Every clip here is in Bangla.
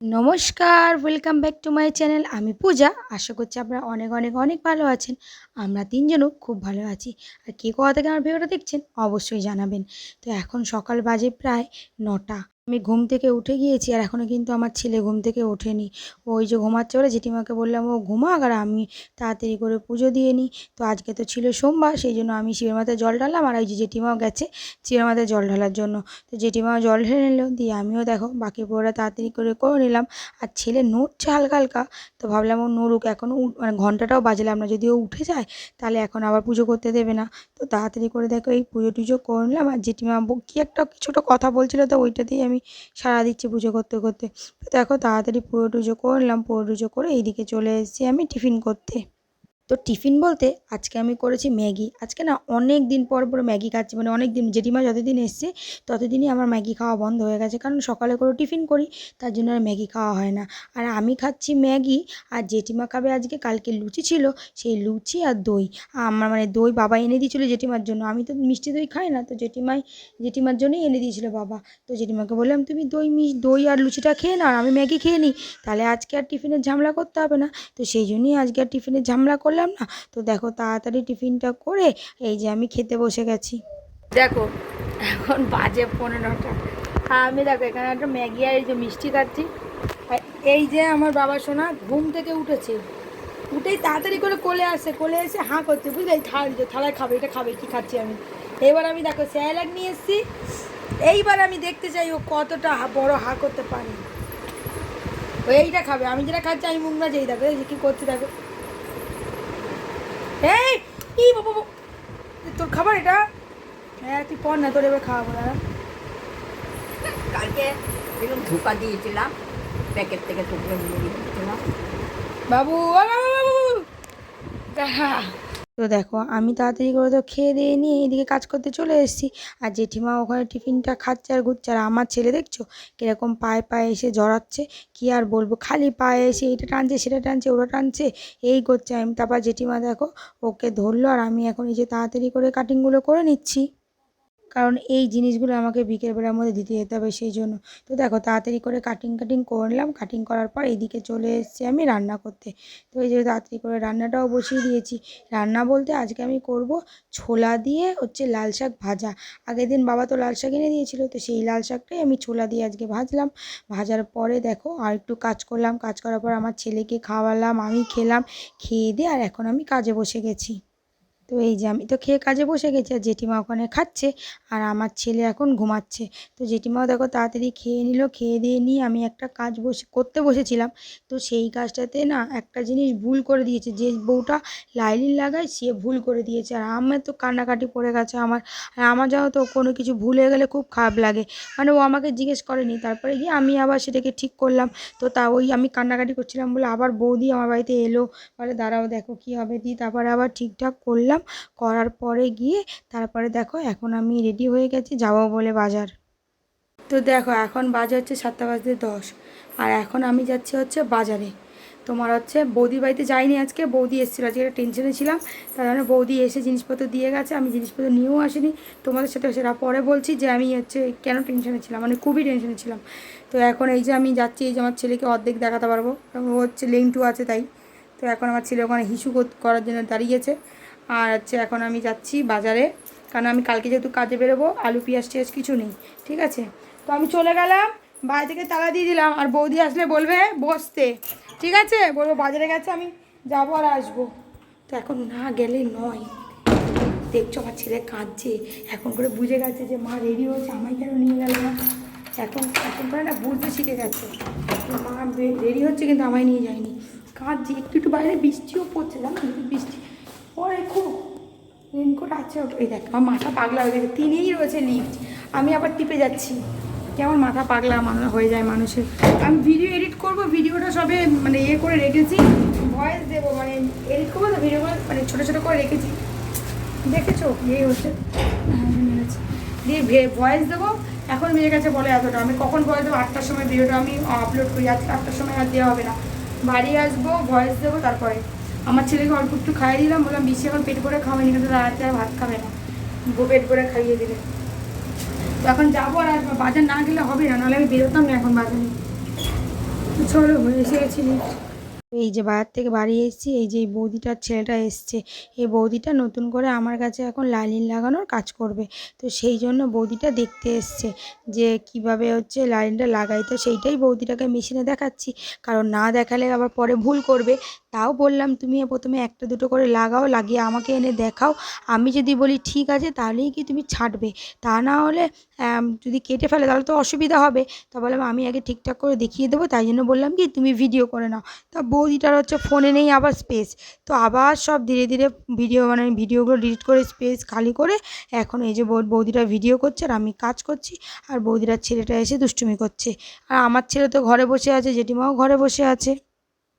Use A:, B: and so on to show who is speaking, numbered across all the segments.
A: নমস্কার welcome back to my channel আমি পূজা। আশা করছি আপনারা অনেক অনেক অনেক ভালো আছেন। আমরা তিনজনও খুব ভালো আছি। আর কে কোথা থেকে আমার ভিডিওটা দেখছেন, অবশ্যই জানাবেন। তো এখন সকাল বাজে প্রায় নটা। আমি ঘুম থেকে উঠে গিয়েছি আর এখনও কিন্তু আমার ছেলে ঘুম থেকে ওঠেনি। ওই যে ঘুমাচ্ছে বলে জেঠিমাকে বললাম, ও ঘুমাক আর আমি তাড়াতাড়ি করে পুজো দিয়ে নিই। তো আজকে তো ছিল সোমবার, সেই জন্য আমি শিবের মাথায় জল ঢাললাম আর ওই যে জেঠিমাও গেছে শিবের মাথায় জল ঢালার জন্য। তো জেঠিমাও জল ঢেলে নিল, দিয়ে আমিও দেখো বাকি পুরোটা তাড়াতাড়ি করে করে নিলাম। আর ছেলে নড়ছে হালকা হালকা, তো ভাবলাম ও নড়ুক এখনও মানে ঘন্টাটাও বাজলাম না, যদি ও উঠে যায় তাহলে এখন আবার পুজো করতে দেবে না। তো তাড়াতাড়ি করে দেখো এই পুজো টুজো করে নিলাম আর জেঠিমা কী একটা ছোটো কথা বলছিল তো ওইটাতেই আমি সারা দিচ্ছি পুজো করতে করতে। দেখো তাড়াতাড়ি পুরো টুজো করলাম, পুরো টুজো করে এইদিকে চলে এসেছি আমি টিফিন করতে। তো টিফিন বলতে আজকে আমি করেছি ম্যাগি। আজকে না অনেক দিন পর পর ম্যাগি খাচ্ছি মানে অনেক দিন, জেঠিমা যতদিন এসছে, ততদিনই আমার ম্যাগি খাওয়া বন্ধ হয়ে গেছে। কারণ সকালে করে টিফিন করি, তার জন্য আর ম্যাগি খাওয়া হয় না। আর আমি খাচ্ছি ম্যাগি, আর জেঠিমা খাবে আজকে, কালকে লুচি ছিল, সেই লুচি আর দই। আমার মানে দই বাবা এনে দিয়েছিলো জেঠিমার জন্য। আমি তো মিষ্টি দই খাই না, তো জেঠিমাই, জেঠিমার জন্যই এনে দিয়েছিলো বাবা। তো জেঠিমাকে বললাম, তুমি দই মিস দই আর লুচিটা খেয়ে নাও, আর আমি ম্যাগি খেয়ে নিই। তাহলে আজকে আর টিফিনের ঝামেলা করতে হবে না। তো সেই জন্যই আজকে আর টিফিনের ঝামেলা করলাম না? তো দেখো তাড়াতাড়ি টিফিনটা করে এই যে আমি খেতে বসে গেছি। দেখো, এখন বাজে পনেরোটা। আর আমি দেখো, এখানে একটা ম্যাগি আর এই যে মিষ্টি খাচ্ছি। এই যে আমার বাবা সোনা ঘুম থেকে উঠেছে। উঠেই তাড়াতাড়ি করে কোলে আসে, কোলে এসে হাঁ করছে, বুঝলে? থাল থালায় খাবে, এটা খাবে, কি খাচ্ছি আমি? এবার আমি দেখো, স্যালাড নিয়ে এসেছি। এইবার আমি দেখতে চাই ও কতটা বড় হা করতে পারে। ও এইটা খাবে, আমি যেটা খাচ্ছি, আমি মুখ না যেই দেখো যে কী করছে, দেখো। এই ই বাবা। তোর খাবার এটা? হ্যাঁ তুই পর না তোর এবার খাওয়াবো দাদা
B: কালকে এরকম ধোকা দিয়েছিলাম প্যাকেট থেকে টুকরো নিয়ে দিয়েছিলাম
A: বাবু বাবু বাবু দেখা তো দেখো, আমি তাড়াতাড়ি করে তো খেয়ে দিয়ে নিয়ে এদিকে কাজ করতে চলে এসেছি। আর জেঠিমা ওখানে টিফিনটা খাচ্ছে আর ঘুরছে। আর আমার ছেলে দেখছ, কীরকম পায়ে পায়ে এসে জড়াচ্ছে, কি আর বলব? খালি পায়ে এসে এটা টানছে, সেটা টানছে, ওটা টানছে, এই করছে। আমি তারপর জেঠিমা দেখো, ওকে ধরলো আর আমি এখন এই যে তাড়াতাড়ি করে কাটিংগুলো করে নিচ্ছি। কারণ এই জিনিসগুলো আমাকে বিকেলবেলার মধ্যে দিতে যেতে হবে সেই জন্য। তো দেখো, তাড়াতাড়ি করে কাটিং কাটিং করলাম কাটিং করার পর এইদিকে চলে এসেছি আমি রান্না করতে। তো এই যে তাড়াতাড়ি করে রান্নাটাও বসিয়ে দিয়েছি। রান্না বলতে আজকে আমি করব ছোলা দিয়ে হচ্ছে লাল শাক ভাজা। আগের দিন বাবা তো লাল শাক এনে দিয়েছিল, তো সেই লাল শাকটাই আমি ছোলা দিয়ে আজকে ভাজলাম। ভাজার পরে দেখো, আর একটু কাজ করলাম। কাজ করার পর আমার ছেলেকে খাওয়ালাম, আমি খেলাম, খেয়ে দিয়ে আর এখন আমি কাজে বসে গেছি। তো এই যে আমি তো খেয়ে কাজে বসে গেছি, আর জেঠিমা ওখানে খাচ্ছে, আর আমার ছেলে এখন ঘুমাচ্ছে। তো জেঠিমাও দেখো তাড়াতাড়ি খেয়ে নিল, খেয়ে দিয়ে নিয়ে আমি একটা কাজ বসে, করতে বসেছিলাম। তো সেই কাজটাতে না একটা জিনিস ভুল করে দিয়েছে, যে বউটা লাইলিন লাগায় সে ভুল করে দিয়েছে। আর আমার তো কান্নাকাটি পড়ে গেছে আমার, আর আমার জানো তো কোনো কিছু ভুল হয়ে গেলে খুব খারাপ লাগে। মানে ও আমাকে জিজ্ঞেস করেনি, তারপরে গিয়ে আমি আবার সেটাকে ঠিক করলাম। তো তা ওই আমি কান্নাকাটি করছিলাম বলে আবার বৌদি আমার বাড়িতে এলো। বলে দাঁড়াও দেখো কী হবে দি তারপরে আবার ঠিকঠাক করলাম। করার পরে গিয়ে তারপরে দেখো এখন আমি রেডি হয়ে গেছি যাব বলে বাজার। তো দেখো এখন বাজে হচ্ছে সাতটা বাজতে দশ। আর এখন আমি যাচ্ছি হচ্ছে বাজারে। তোমার হচ্ছে বৌদি বাড়িতে যাইনি আজকে, বৌদি এসেছিল। আজকে একটা টেনশনে ছিলাম, তার জন্য বৌদি এসে জিনিসপত্র দিয়ে গেছে। আমি জিনিসপত্র নিয়েও আসিনি। তোমাদের সাথে সেটা পরে বলছি যে আমি হচ্ছে কেন টেনশনে ছিলাম? মানে খুবই টেনশনে ছিলাম। তো এখন এই যে আমি যাচ্ছি, এই যে আমার ছেলেকে অর্ধেক দেখাতে পারব। ও হচ্ছে লেংটু আছে তাই। তো এখন আমার ছেলে ওখানে হিসু করার জন্য দাঁড়িয়েছে। আর হচ্ছে এখন আমি যাচ্ছি বাজারে। কারণ আমি কালকে যেহেতু কাজে বেরোবো, আলু, পেঁয়াজ, টিয়াজ কিছু নেই, ঠিক আছে? তো আমি চলে গেলাম, বাড়ি থেকে তালা দিয়ে দিলাম, আর বৌদি আসলে বলবে, বসতে, ঠিক আছে? বলব বাজারে গেছে, আমি যাব আর আসব। তো এখন না গেলে নয়। দেখছ আমার ছেলে কাঁদছে, এখন করে বুঝে গেছে যে মা রেডি হয়েছে, আমায় কেন নিয়ে গেল না? এখন এখন করে না বুঝতে শিখে গেছে মা রেডি হচ্ছে কিন্তু আমায় নিয়ে যায়নি। কাঁদছে, একটু একটু বাইরে বৃষ্টিও পড়ছে, জানো? বৃষ্টি পরে খুব রেনকোট আছে ওটা। এই দেখ আমার মাথা পাগলা হয়ে গেছে। তিনিই রয়েছে লিফট আমি আবার টিপে যাচ্ছি। কেমন মাথা পাগলা হয়ে যায় মানুষের। আমি ভিডিও এডিট করব ভিডিওটা সবে মানে ইয়ে করে রেখেছি। ভয়েস দেবো মানে এডিট করব তো ভিডিও মানে ছোটো ছোটো করে রেখেছি। দেখেছ? এই হচ্ছে। হ্যাঁ, মেরেছে। দিয়ে ভয়েস দেবো। এখন মেয়ের কাছে বলে এতটা। আমি কখন ভয়েস দেবো? আটটার সময় ভিডিওটা আমি আপলোড করি। আজকে আটটার সময় আর দেওয়া হবে না। বাড়ি আসব ভয়েস দেবো তারপরে আমার ছেলেকে অল্প একটু খাইয়ে দিলাম, বললাম, বেশি এখন পেট করে খাওয়ানি কিন্তু রাতে আর ভাত খাবে না। পেট করে খাইয়ে দিলে। তো এখন যাব আর বাজার না গেলে হবে না, নাহলে আমি বেরোতাম না এখন বাজারে। চলো, এসে গেছি এই যে বাজার থেকে বাড়ি এসেছি, এই যে বৌদিটার ছেলেটা এসছে। এই বৌদিটা নতুন করে আমার কাছে এখন লাইনিং লাগানোর কাজ করবে। তো সেই জন্য বৌদিটা দেখতে এসছে যে কীভাবে হচ্ছে লাইনটা লাগাই। তো সেইটাই বৌদিটাকে মেশিনে দেখাচ্ছি। কারণ না দেখালে আবার পরে ভুল করবে। তাও বললাম, তুমি প্রথমে একটা দুটো করে লাগাও, লাগিয়ে আমাকে এনে দেখাও। আমি যদি বলি, ঠিক আছে, তাহলেই কি তুমি ছাড়বে? তা না হলে যদি কেটে ফেলে, তাহলে তো অসুবিধা হবে। তা বললাম, আমি আগে ঠিকঠাক করে দেখিয়ে দেবো। তাই জন্য বললাম কি, তুমি ভিডিও করে নাও। তা বৌদিটার হচ্ছে ফোনে নেই আবার স্পেস তো আবার সব ধীরে ধীরে ভিডিও মানে ভিডিওগুলো ডিলিট করে স্পেস খালি করে এখন এই যে বৌদিটা ভিডিও করছে আর আমি কাজ করছি আর বৌদিটার ছেলেটা এসে দুষ্টুমি করছে। আর আমার ছেলে তো ঘরে বসে আছে, জেঠিমাও ঘরে বসে আছে।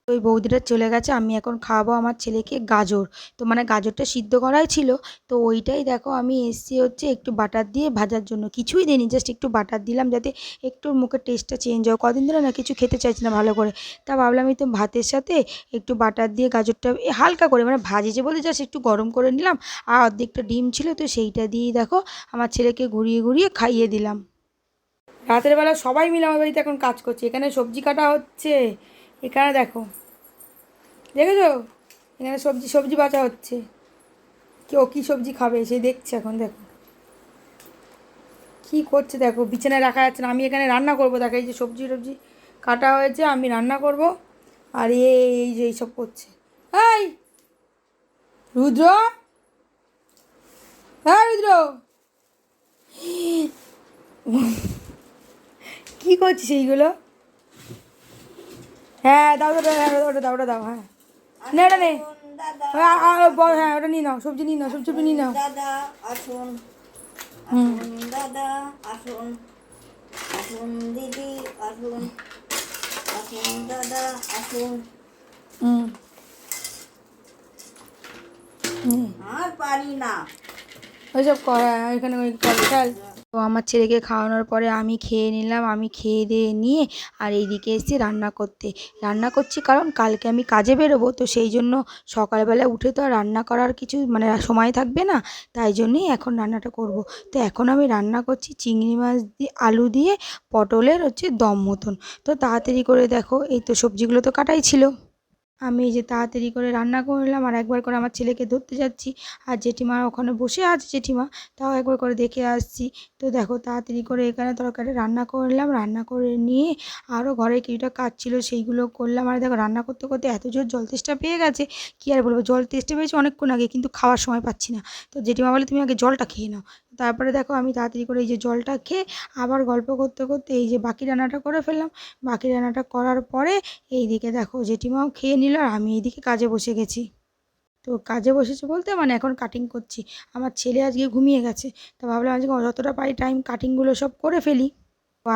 A: ওই বৌদিটা চলে গেছে, আমি এখন খাওয়াবো আমার ছেলেকে গাজর। তো মানে গাজরটা সিদ্ধ করাই ছিল। তো ওইটাই দেখো আমি এসছি হচ্ছে একটু বাটার দিয়ে ভাজার জন্য। কিছুই দিইনি জাস্ট একটু বাটার দিলাম যাতে একটু মুখের টেস্টটা চেঞ্জ হয়। কদিন ধরে না কিছু খেতে চাইছি না ভালো করে। তা ভাবলাম এই তো ভাতের সাথে একটু বাটার দিয়ে গাজরটা হালকা করে মানে ভাজিছে বলে জাস্ট একটু গরম করে নিলাম। আর অর্ধেকটা ডিম ছিল তো সেইটা দিয়েই দেখো আমার ছেলেকে ঘুরিয়ে ঘুরিয়ে খাইয়ে দিলাম। রাতের বেলা সবাই মিলে আমার বাড়িতে এখন কাজ করছে। এখানে সবজি কাটা হচ্ছে। এখানে দেখো। দেখেছ? এখানে সবজি সবজি বাঁচা হচ্ছে। কেউ কী সবজি খাবে সে দেখছে এখন, দেখো। কী করছে দেখো? বিছানায় রাখা যাচ্ছে না। আমি এখানে রান্না করব। দেখো, এই যে সবজি টবজি কাটা হয়েছে, আমি রান্না করব। আর এই যে এইসব করছে। এই! রুদ্র? হ্যাঁ রুদ্র! কী করছিস এইগুলো? হ্যাঁ দাও ওটা ওটা দাও ওটা দাও হ্যাঁ। নে ওটা নে। হ্যাঁ হ্যাঁ ওটা নিয়ে নাও সবজি নিয়ে নাও সবজি নিয়ে নাও।
B: দাদা আসুন দাদা আসুন আসুন দিদি আসুন আসুন দাদা আসুন
A: হুম।
B: আর পারি না।
A: ওইসব কর হ্যাঁ, এখানে ওই কর খেল। তো আমার ছেলেকে খাওয়ানোর পরে আমি খেয়ে নিলাম, আমি খেয়ে দিয়ে নিয়ে আর এইদিকে এসেছি রান্না করতে। রান্না করছি কারণ কালকে আমি কাজে বেরোবো, তো সেই জন্য সকালবেলা উঠে তো আর রান্না করার কিছু মানে সময় থাকবে না, তাই জন্যই এখন রান্নাটা করব। তো এখন আমি রান্না করছি চিংড়ি মাছ দিয়ে আলু দিয়ে, পটলের হচ্ছে দম মতন। তো তাড়াতাড়ি করে দেখো, এই তো সবজিগুলো তো কাটাই ছিল। আমি এই যে তাড়াতাড়ি করে রান্না করলাম আর একবার করে আমার ছেলেকে ধরতে যাচ্ছি। আর জেঠিমা ওখানে বসে আছে, জেঠিমা। তাও একবার করে দেখে আসছি। তো দেখো তাড়াতাড়ি করে এখানে তরকারি রান্না করলাম রান্না করে নিয়ে আরও ঘরে কিছুটা কাজ ছিল, সেইগুলো করলাম। আর দেখো রান্না করতে করতে এত জোর জল তেষ্টা পেয়ে গেছে, কী আর বলব? জল তেষ্টা পেয়েছে অনেকক্ষণ আগে, কিন্তু খাওয়ার সময় পাচ্ছি না। তো জেঠিমা বলে, তুমি আগে জলটা খেয়ে নাও। তারপরে দেখো আমি তাড়াতাড়ি করে এই যে জলটা খেয়ে আবার গল্প করতে করতে এই যে বাকি রান্নাটা করে ফেললাম। বাকি রান্নাটা করার পরে এই দিকে দেখো জেঠিমাও খেয়ে নিল আর আমি এইদিকে কাজে বসে গেছি। তো কাজে বসেছি বলতে মানে এখন কাটিং করছি। আমার ছেলে আজকে ঘুমিয়ে গেছে। তো ভাবলাম আজকে যতটা পাই টাইম কাটিংগুলো সব করে ফেলি।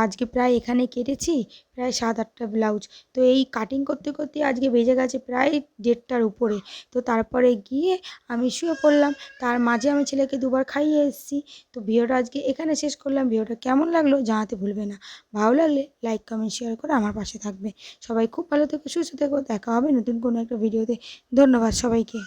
A: আজকে প্রায় এখানে কেটেছি, প্রায় সাত আটটা ব্লাউজ। তো এই কাটিং করতে করতে আজকে বেজে গেছে প্রায় দেড়টার উপরে। তো তারপরে গিয়ে আমি শুয়ে পড়লাম, তার মাঝে আমি ছেলেকে দুবার খাইয়ে এসেছি। তো ভিডিওটা আজকে এখানে শেষ করলাম। ভিডিওটা কেমন লাগল জানাতে ভুলবে না। ভালো লাগলে লাইক কমেন্ট শেয়ার করে আমার পাশে থাকবে। সবাই খুব ভালো থেকো, সুস্থ থেকো। দেখা হবে নতুন কোনো একটা ভিডিওতে ধন্যবাদ সবাইকে।